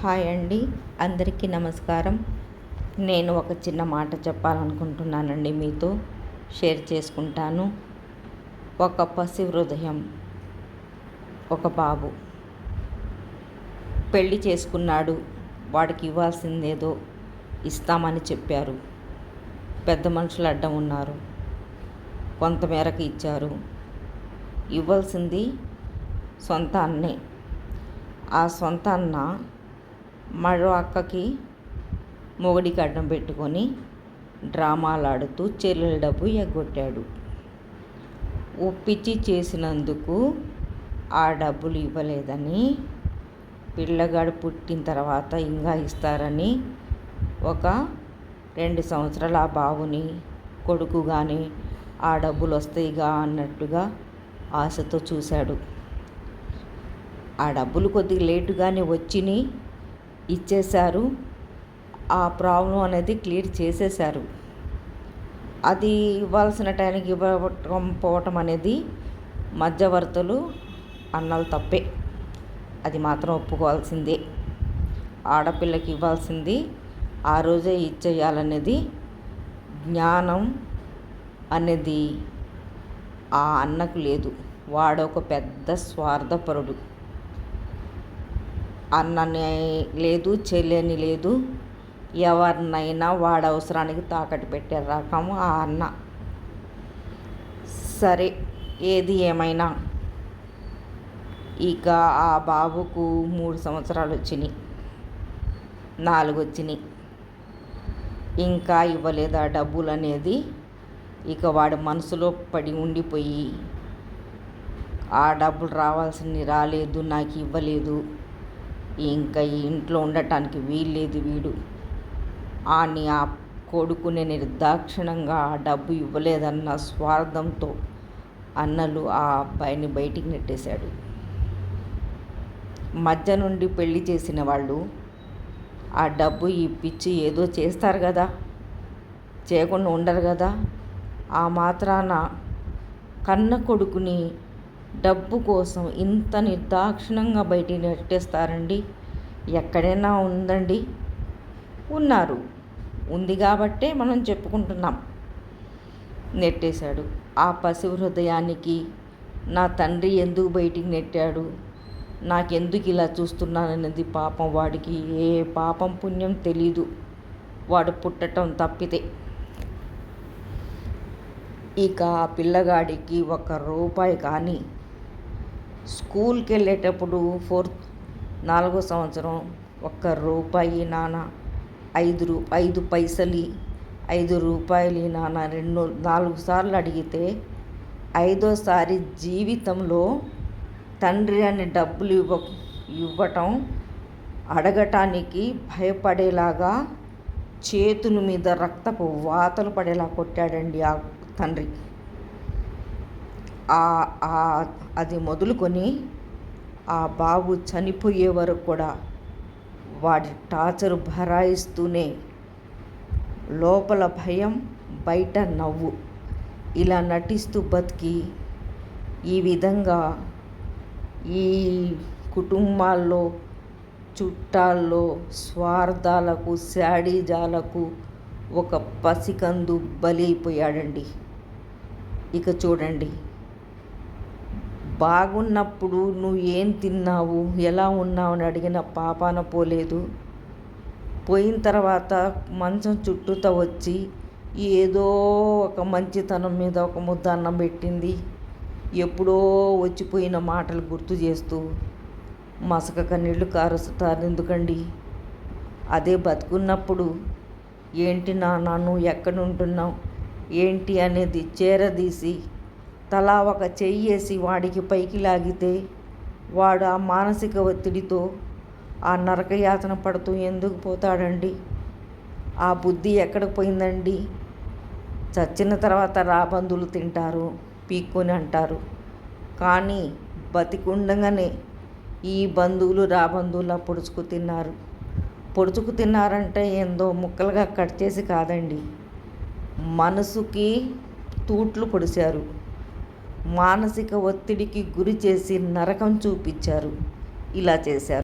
Hi అండి. అందరికీ నమస్కారం. నేను ఒక చిన్న మాట చెప్పాలనుకుంటున్నానండి మీతో. షేర్ చేసుకుంటాను. ఒక పసి హృదయం ఒక బాబు. పెళ్ళి చేసుకున్నాడు. వాడికి ఇవ్వాల్సిందేదో ఇస్తామని చెప్పారు. పెద్ద మనుషులు అడ్డం ఉన్నారు. కొంతమేరకు ఇచ్చారు. ఇవ్వాల్సింది సొంత అన్నే. ఆ సొంత అన్న మరో అక్కకి మొగుడికి అడ్డం పెట్టుకొని డ్రామాలాడుతూ చెల్లెల డబ్బు ఎగ్గొట్టాడు. ఒప్పించి చేసినందుకు ఆ డబ్బులు ఇవ్వలేదని పిల్లగాడు పుట్టిన తర్వాత ఇంకా ఇస్తారని ఒక రెండు సంవత్సరాలు ఆ బాబుని కొడుకు కానీ ఆ డబ్బులు వస్తాయిగా అన్నట్టుగా ఆశతో చూశాడు. ఆ డబ్బులు కొద్దిగా లేటుగానే వచ్చినాయి. ఇచ్చేశారు. ఆ ప్రాబ్లం అనేది క్లియర్ చేసేశారు. అది ఇవ్వాల్సిన టైంకి ఇవ్వకపోవటం అనేది మధ్యవర్తులు అన్నలు తప్పే. అది మాత్రం ఒప్పుకోవాల్సిందే. ఆడపిల్లకి ఇవ్వాల్సింది ఆ రోజే ఇచ్చేయాలనేది జ్ఞానం అనేది ఆ అన్నకు లేదు. వాడొక పెద్ద స్వార్థపరుడు. అన్నని లేదు చెల్లెని లేదు ఎవరినైనా వాడు అవసరానికి తాకట్టు పెట్టే రకము ఆ అన్న. సరే ఏది ఏమైనా? ఇక ఆ బాబుకు మూడు సంవత్సరాలు వచ్చినాయి. నాలుగు వచ్చినాయి. ఇంకా ఇవ్వలేదు ఆ డబ్బులు అనేది ఇక వాడి మనసులో పడి ఉండిపోయి ఆ డబ్బులు రావాల్సింది రాలేదు నాకు ఇవ్వలేదు. ఇంకా ఇంట్లో ఉండటానికి వీల్లేదు వీడు. అని ఆ కొడుకుని నిర్దాక్షిణంగా ఆ డబ్బు ఇవ్వలేదన్న స్వార్థంతో అన్నలు ఆ అబ్బాయిని బయటికి నెట్టేశాడు. మధ్య నుండి పెళ్ళి చేసిన వాళ్ళు ఆ డబ్బు ఇప్పించి ఏదో చేస్తారు కదా చేయకుండా ఉండరు కదా ఆ మాత్రాన కన్న కొడుకుని డబ్బు కోసం ఇంత నిర్దాక్షిణంగా బయటికి నెట్టేస్తారండి? ఎక్కడైనా ఉందండి? ఉన్నారు. ఉంది కాబట్టే మనం చెప్పుకుంటున్నాం. నెట్టేశాడు. ఆ పశువు హృదయానికి నా తండ్రి ఎందుకు బయటికి నెట్టాడు? నాకెందుకు ఇలా చూస్తున్నానన్నది పాపం వాడికి ఏ పాపం పుణ్యం తెలీదు. వాడు పుట్టటం తప్పితే. ఇక ఆ పిల్లగాడికి ఒక రూపాయి కానీ స్కూల్కి వెళ్ళేటప్పుడు ఫోర్త్ నాలుగో సంవత్సరం ఒక్క రూపాయి నాన్న ఐదు రూ ఐదు పైసలు ఐదు రూపాయలు నాన్న రెండు నాలుగు సార్లు అడిగితే ఐదోసారి జీవితంలో తండ్రి అని డబ్బులు ఇవ్వ ఇవ్వటం అడగటానికి భయపడేలాగా చేతుల మీద రక్తపు వాతలు పడేలా కొట్టాడండి ఆ తండ్రి. అది మొదలుకొని ఆ బాబు చనిపోయే వరకు కూడా వాడి టార్చర్ భరాయిస్తూనే లోపల భయం బయట నవ్వు ఇలా నటిస్తూ బతికి ఈ విధంగా ఈ కుటుంబాల్లో చుట్టాల్లో స్వార్థాలకు శాడీజాలకు ఒక పసికందు బలైపోయాడండి ఇక చూడండి. బాగున్నప్పుడు నువ్వు ఏం తిన్నావు? ఎలా ఉన్నావు? అని అడిగిన పాపాన పోలేదు. పోయిన తర్వాత మంచం చుట్టూత వచ్చి ఏదో ఒక మంచితనం మీద ఒక ముద్ద అన్నం పెట్టింది. ఎప్పుడో వచ్చిపోయిన మాటలు గుర్తు చేస్తూ మసక కన్నీళ్ళు కారుస్తారు ఎందుకండి? అదే బతుకున్నప్పుడు ఏంటి నాన్న నువ్వు ఎక్కడ ఉంటున్నావు? ఏంటి అనేది చేరదీసి తలా ఒక చెయ్యేసి వాడికి పైకి లాగితే వాడు ఆ మానసిక ఒత్తిడితో ఆ నరకయాతన పడుతూ ఎందుకు పోతాడండి? ఆ బుద్ధి ఎక్కడికి పోయిందండి? చచ్చిన తర్వాత రాబందులు తింటారు పీక్కొని అంటారు. కానీ బతికుండగానే ఈ బంధువులు రాబంధువులా పొడుచుకు తిన్నారు. పొడుచుకు తిన్నారంటే ఏందో ముక్కలుగా కట్ చేసి కాదండి. మనసుకి తూట్లు పొడిచారు మానసిక ఒత్తిడికి గురి చేసి నరకం చూపించారు. ఇలా చేశారు.